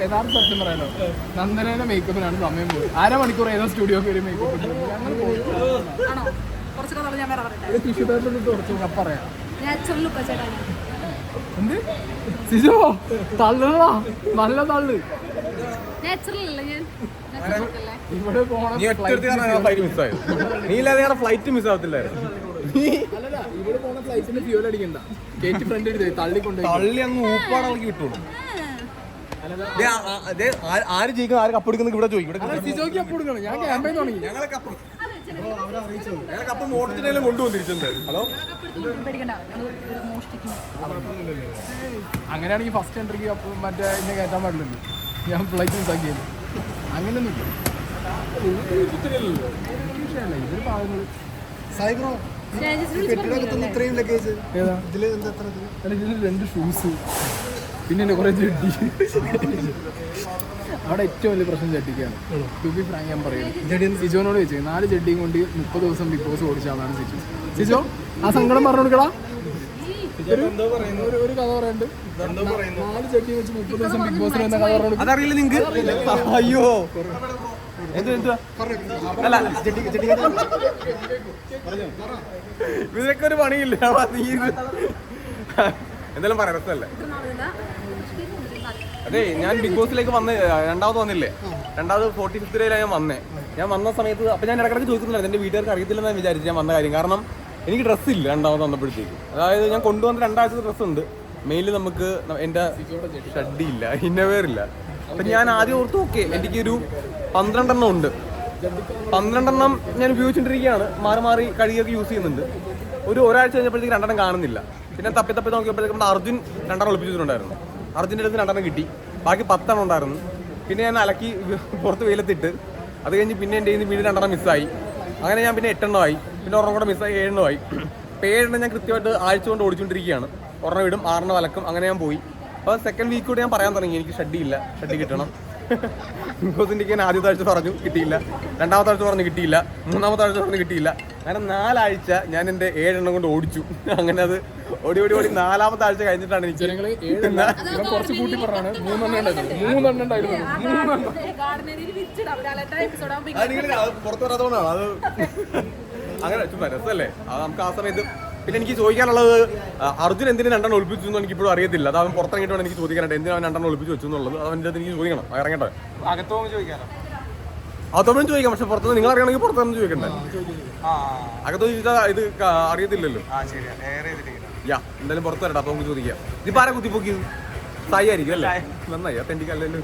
യഥാർത്ഥ സത്യം പറയാലോ. നന്ദനയുടെ മേക്കപ്പിനാണ് സമയം പോയി അരമണിക്കൂർ ഏതോ സ്റ്റുഡിയോ കയറി മേക്കപ്പ് കുറച്ച് പറയാം. എന്ത്? സിജോ നല്ല തള്ളു. നാച്ചുറൽ അല്ലേ ഞാൻ? നാച്ചുറൽ ലുക്ക് അല്ലേ ഇവിടെ പോണ നീ ഫ്ലൈറ്റ് മിസ്സായത് നീ ഇല്ലാതെ ഞങ്ങളുടെ ഫ്ലൈറ്റ് മിസ്സാവത്തില്ലായിരുന്നു അല്ലല്ല ഇവിടെ പോണ ഫ്ലൈറ്റിന് ഫ്യൂൽ അടിക്കണ്ട. കേറ്റി ഫ്രണ്ട് തള്ളിക്കൊണ്ട് തള്ളി അങ്ങ് ദേ, ആ- ആര് ജയിക്കുന്നു ആര് കപ്പെടുക്കുന്ന ഇവിടെ ചോദിക്കും. കപ്പ് കപ്പ് മോട്ടത്തിനെല്ലാം കൊണ്ടുവന്നു ഹലോ? അങ്ങനെയാണെങ്കിൽ ഫസ്റ്റ് എൻട്രിക്ക് കപ്പ് മറ്റേ എന്നെ കയറ്റാൻ പാടില്ലല്ലോ. ഞാൻ ഫ്ലൈറ്റ് മിസ്സാക്കിയത് അങ്ങനെയൊന്നും ഇവർ സൈബ്രോ? ഇത്രയും ലഗേജ് എന്താ ഇതിന് രണ്ട് ഷൂസ് പിന്നെ എന്റെ കുറേ ചെട്ടി അവിടെ ഏറ്റവും വലിയ പ്രശ്നം ചട്ടിക്കാണ് ടു ബി ഫ്രാങ്ക് ഞാൻ പറയുന്നത് സിജോനോട് ചോദിച്ചു നാല് ചെടിയും കൊണ്ട് മുപ്പത് ദിവസം ബിഗ് ബോസ് ഓടിച്ച ആളാണ് സിജോ സിജോ ആ സങ്കടം പറഞ്ഞു കൊടുക്കടാ ഒരു ഒരു ഒരു കഥ പറയുന്നുണ്ട് നാല് ചെട്ടി വെച്ച് മുപ്പത് ദിവസം ബിഗ് ബോസിൽ എന്ന കഥ പറഞ്ഞു അതറിയില്ല നിങ്ങക്ക്? അയ്യോ. എന്ത് എന്തുവാ? അല്ല ഒരു പണിയില്ല. എന്തായാലും പറയാം രസമല്ലേ. അതെ ഞാൻ ബിഗ് ബോസിലേക്ക് വന്ന രണ്ടാമത് വന്നില്ലേ? രണ്ടാമത് ഫോർട്ടി ഫിഫ്ത് ഡേയിലാണ് ഞാൻ വന്നേ. ഞാൻ വന്ന സമയത്ത് അപ്പൊ ഞാൻ ഇടക്കിടക്ക് ചോദിക്കുന്നില്ല എന്റെ വീട്ടുകാർക്ക് അറിയത്തില്ലെന്ന് ഞാൻ വിചാരിച്ചു ഞാൻ വന്ന കാര്യം. കാരണം എനിക്ക് ഡ്രസ്സ് ഇല്ല രണ്ടാമത് വന്നപ്പോഴത്തേക്ക്. അതായത് ഞാൻ കൊണ്ടുവന്ന രണ്ടാഴ്ച ഡ്രസ്സ് ഉണ്ട്. മെയിൽ നമുക്ക് എന്റെ ഷഡ്ഡി ഇല്ല ഇന്നവേർ ഇല്ല. അപ്പൊ ഞാൻ ആദ്യം ഓർത്ത് ഓക്കെ എനിക്ക് ഒരു പന്ത്രണ്ടെണ്ണം ഉണ്ട്. പന്ത്രണ്ടെണ്ണം ഞാൻ ഉപയോഗിച്ചുകൊണ്ടിരിക്കുകയാണ് മാറി മാറി കഴുകിയൊക്കെ യൂസ് ചെയ്യുന്നുണ്ട്. ഒരു ഒരാഴ്ച കഴിഞ്ഞപ്പോഴത്തേക്ക് രണ്ടെണ്ണം കാണുന്നില്ല. പിന്നെ തപ്പി തപ്പി നോക്കിയപ്പോഴത്തേക്ക് നമ്മുടെ അർജുൻ രണ്ടെണ്ണം ഒളിപ്പിച്ചിട്ടുണ്ടായിരുന്നു അർജുന്റെ അടുത്ത് രണ്ടെണ്ണം കിട്ടി. ബാക്കി പത്തെണ്ണം ഉണ്ടായിരുന്നു. പിന്നെ ഞാൻ അലക്കി പുറത്ത് വെയിലത്തിട്ട്. അത് കഴിഞ്ഞ് പിന്നെ എന്റെ നിന്ന് വീണ്ടും രണ്ടെണ്ണം മിസ്സായി അങ്ങനെ ഞാൻ പിന്നെ എട്ടെണ്ണമായി പിന്നെ ഒരെണ്ണം കൂടെ മിസ്സായി ഏഴെണ്ണമായി അപ്പോൾ ഏഴെണ്ണം ഞാൻ കൃത്യമായിട്ട് ആഴ്ച കൊണ്ട് ഓടിച്ചുകൊണ്ടിരിക്കുകയാണ് ഒരെണ്ണം ഇടും ആറെണ്ണം വലക്കും അങ്ങനെ ഞാൻ പോയി. അപ്പോൾ സെക്കൻഡ് വീക്ക് കൂടെ ഞാൻ പറയാൻ തുടങ്ങി. എനിക്ക് ഷഡ്ഡി ഇല്ല. ഷഡ്ഡി കിട്ടണം. ബിക്കോസിന്റെ ഞാൻ ആദ്യത്തെ ആഴ്ച പറഞ്ഞു കിട്ടിയില്ല. രണ്ടാമത്തെ ആഴ്ച പറഞ്ഞു കിട്ടിയില്ല. മൂന്നാമത്തെ ആഴ്ച പറഞ്ഞു കിട്ടിയില്ല. അങ്ങനെ നാലാഴ്ച ഞാൻ എന്റെ ഏഴെണ്ണം കൊണ്ട് ഓടിച്ചു. അങ്ങനെ അത് ഓടി ഓടി ഓടി നാലാമത്തെ ആഴ്ച കഴിഞ്ഞിട്ടാണ് എനിക്ക് ജനങ്ങൾ കുറച്ച് കൂട്ടി പറഞ്ഞാണ്. മൂന്നെണ്ണം ഉണ്ടായിരുന്നു. മൂന്നെണ്ണം ഉണ്ടായിരുന്നു. മൂന്നെണ്ണം. അത്. നിങ്ങൾ അത് പുറത്ത് വരാത്തതുകൊണ്ടാണ്. അത് അങ്ങനെ ചുമ്മാ രസമല്ലേ? അത് നമുക്ക് ആ സമയത്ത് പിന്നെ എനിക്ക് ചോദിക്കാനുള്ളത് അർജുൻ എന്തിനു രണ്ടെണ്ണം ഒളിപ്പിച്ചു എന്ന് എനിക്ക് ഇപ്പോഴും അറിയത്തില്ല. അത് അവൻ പുറത്തിറങ്ങിയിട്ട് വേണം എനിക്ക് ചോദിക്കാനായിട്ട്. എന്തിനാണ് രണ്ടെണ്ണം ഒളിപ്പിച്ചു വെച്ചു എന്നുള്ളത്? അത് അവന്റെ എനിക്ക് ചോദിക്കണം. ഇറങ്ങട്ടെ. അകത്തോന്ന് ചോദിക്കാനോ അകത്തോടും ചോദിക്കാം. പക്ഷെ പുറത്തുനിന്ന് നിങ്ങൾ അറിയണമെങ്കിൽ പുറത്തുനിന്ന് ചോദിക്കണ്ടേ? അകത്ത് ചോദിച്ചാൽ ഇത് അറിയത്തില്ലല്ലോ. യാ എന്തായാലും പുറത്ത് വരട്ടെ. അപ്പൊ നമുക്ക് ചോദിക്കാം. ഇതിപ്പോ ആരാ കുത്തിപ്പൊക്കിയത്? സായി ആയിരിക്കും അല്ലേ? നന്നായി. അതെനിക്കല്ലല്ലോ